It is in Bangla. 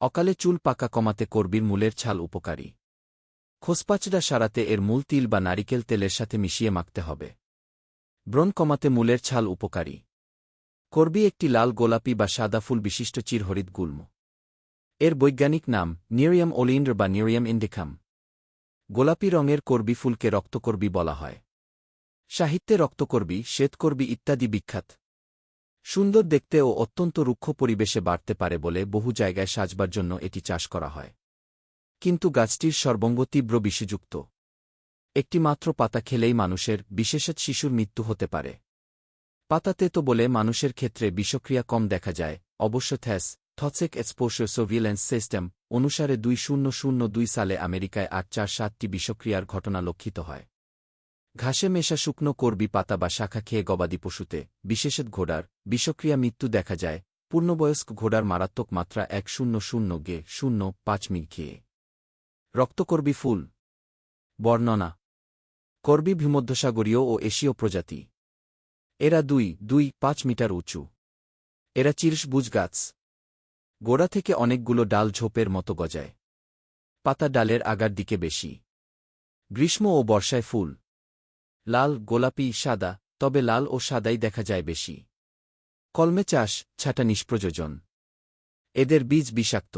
অকালে চুল পাকা কমাতে করবির মূলের ছাল উপকারী। খোসপাচড়া সারাতে এর মূল তিল বা নারিকেল তেলের সাথে মিশিয়ে মাখতে হবে। ব্রণ কমাতে মূলের ছাল উপকারী। করবি একটি লাল গোলাপি বা সাদা ফুল বিশিষ্ট চিরহরিত গুল্ম। এর বৈজ্ঞানিক নাম নিউরিয়াম ওলিন্ড্র বা নিউরিয়াম ইন্ডিকাম। গোলাপি রঙের করবি ফুলকে রক্তকর্বী বলা হয়। সাহিত্যে রক্তকর্বী, শ্বেতকর্বী ইত্যাদি বিখ্যাত। সুন্দর দেখতে ও অত্যন্ত রুক্ষ পরিবেশে বাড়তে পারে বলে বহু জায়গায় সাজবার জন্য এটি চাষ করা হয়। কিন্তু গাছটির সর্বঙ্গ তীব্র বিষযুক্ত। একটি মাত্র পাতা খেলেই মানুষের, বিশেষত শিশুর মৃত্যু হতে পারে। পাতাতে তো বলে মানুষের ক্ষেত্রে বিষক্রিয়া কম দেখা যায়, অবশ্য থ্যাস থসেক এক্সপোশর সোভিয়েলেন্স সিস্টেম অনুসারে দুই শূন্য দুই সালে আমেরিকায় আট চার সাতটি বিষক্রিয়ার ঘটনা লক্ষিত হয়। ঘাসে মেশা শুকনো করবি পাতা বা শাখা খেয়ে গবাদি পশুতে, বিশেষত ঘোড়ার, বিষক্রিয়া মৃত্যু দেখা যায়, পূর্ণবয়স্ক ঘোড়ার মারাত্মক মাত্রা এক শূন্য শূন্য গে শূন্য পাঁচ মিল খেয়ে। রক্তকর্বী ফুল। বর্ণনা। কর্বী ভূমধ্যসাগরীয় ও এশীয় প্রজাতি। এরা দুই দুই, পাঁচ মিটার উঁচু। এরা চিরসবুজ গাছ। গোড়া থেকে অনেকগুলো ডাল ঝোপের মতো গজায়। পাতা ডালের আগার দিকে বেশি। গ্রীষ্ম ও বর্ষায় ফুল। লাল, গোলাপি, সাদা, তবে লাল ও সাদাই দেখা যায় বেশি। কলমে চাষ, ছাটা নিষ্প্রযোজন। এদের বীজ বিষাক্ত।